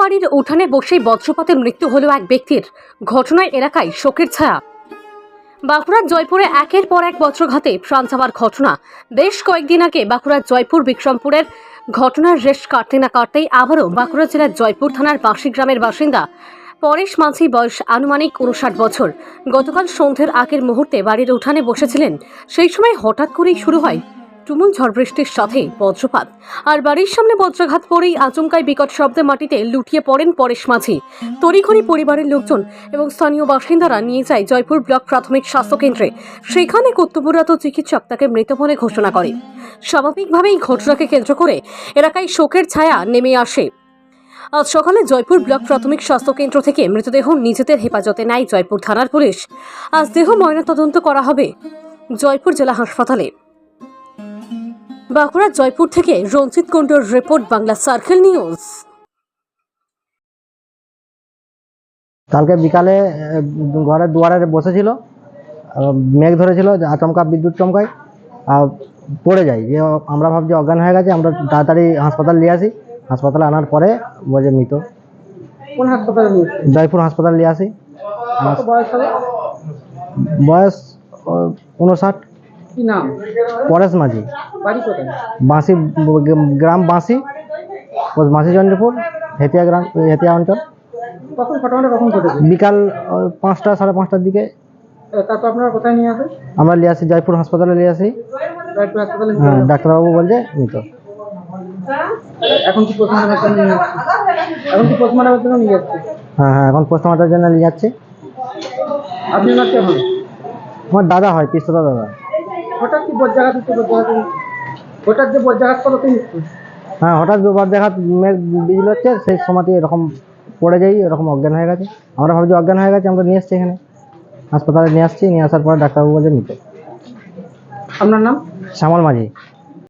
বাড়ির উঠানে বসেই বজ্রপাতে মৃত্যু হলো এক ব্যক্তির। ঘটনায় এলাকায় শোকের ছায়া। বাঁকুড়ার জয়পুরে একের পর এক বজ্রঘাতে প্রাণ যাওয়ার ঘটনা। বেশ কয়েকদিন আগে বাঁকুড়ার জয়পুর বিক্রমপুরের ঘটনার রেশ কাটতে না কাটতেই আবারও বাঁকুড়া জেলার জয়পুর থানার বাসি গ্রামের বাসিন্দা পরেশ মাঝি বয়স আনুমানিক উনষাট বছর। গতকাল সন্ধ্যের আগের মুহূর্তে বাড়ির উঠানে বসেছিলেন। সেই সময় হঠাৎ করেই শুরু হয় তুমুল ঝড় বৃষ্টির সাথে বজ্রপাত। আর বাড়ির সামনে বজ্রাঘাত পড়েই আচমকায় বিকট শব্দে মাটিতে লুটিয়ে পড়েন পরেশ মাঝি। তড়িঘড়ি পরিবারের লোকজন এবং স্থানীয় বাসিন্দারা নিয়ে যায় জয়পুর ব্লক প্রাথমিক স্বাস্থ্য কেন্দ্রে। সেখানে কর্তব্যরত চিকিৎসক তাকে মৃত বলে ঘোষণা করে। স্বাভাবিকভাবেই ঘটনাকে কেন্দ্র করে এলাকায় শোকের ছায়া নেমে আসে। আজ সকালে জয়পুর ব্লক প্রাথমিক স্বাস্থ্য কেন্দ্র থেকে মৃতদেহ নিজেদের হেফাজতে নেয় জয়পুর থানার পুলিশ। আজ দেহ ময়নাতদন্ত করা হবে। জয়পুর জেলা হাসপাতালে। বাঁকুড়ার জয়পুর থেকে রঞ্জিত কুণ্ডুর রিপোর্ট বাংলা সার্কেল নিউজ। কালকে বিকালে ঘরের দুয়ারে বসেছিল মেঘ ধরেছিল আচমকা বিদ্যুৎ চমকায় আর পড়ে যায়। যে আমরা ভাবছি অজ্ঞান হয়ে গেছে আমরা তাড়াতাড়ি হাসপাতাল নিয়ে আসি। হাসপাতালে আনার পরে বলছে মৃত। কোন হাসপাতালে জয়পুর হাসপাতাল নিয়ে আসি। বয়স বয়স উনষাট কি নাম? পরেশ মাঝি। বাড়ি কোথায়? বাঁশি গ্রাম বাঁশি বাঁশি চন্দ্রপুর হেতিয়া গ্রাম হেতিয়া অঞ্চল। কখন ঘটনাটা কখন ঘটেছে? বিকাল পাঁচটা সাড়ে পাঁচটার দিকে। তারপর আপনারা কোথায় নিয়ে আসেন? আমরা নিয়ে আসি জয়পুর হাসপাতালে নিয়ে আসি। হ্যাঁ ডাক্তারবাবু বলছে মৃত এখন কি পোস্টমর্টমের জন্য এখন কি পোস্টমর্টমের জন্য নিয়ে যাচ্ছে হ্যাঁ হ্যাঁ এখন পোস্টমর্টমের জন্য নিয়ে যাচ্ছে। আপনি না কে হন আমার দাদা হয় পিস্তলা দাদা। হঠাৎ কি বজ্রাঘাত হচ্ছে বজ্রাঘাত হঠাৎ যে বজ্রাঘাত করো তুমি? হ্যাঁ হঠাৎ মেঘ বিজলি হচ্ছে সেই সময়তে এরকম পড়ে যাই এরকম অজ্ঞান হয়ে গেছে। আমরা ভাবছি অজ্ঞান হয়ে গেছে আমরা নিয়ে এসছি এখানে। হাসপাতালে নিয়ে আসছি নিয়ে আসার পরে ডাক্তারবাবু বলছে নিতে। আপনার নাম? শ্যামল মাঝি।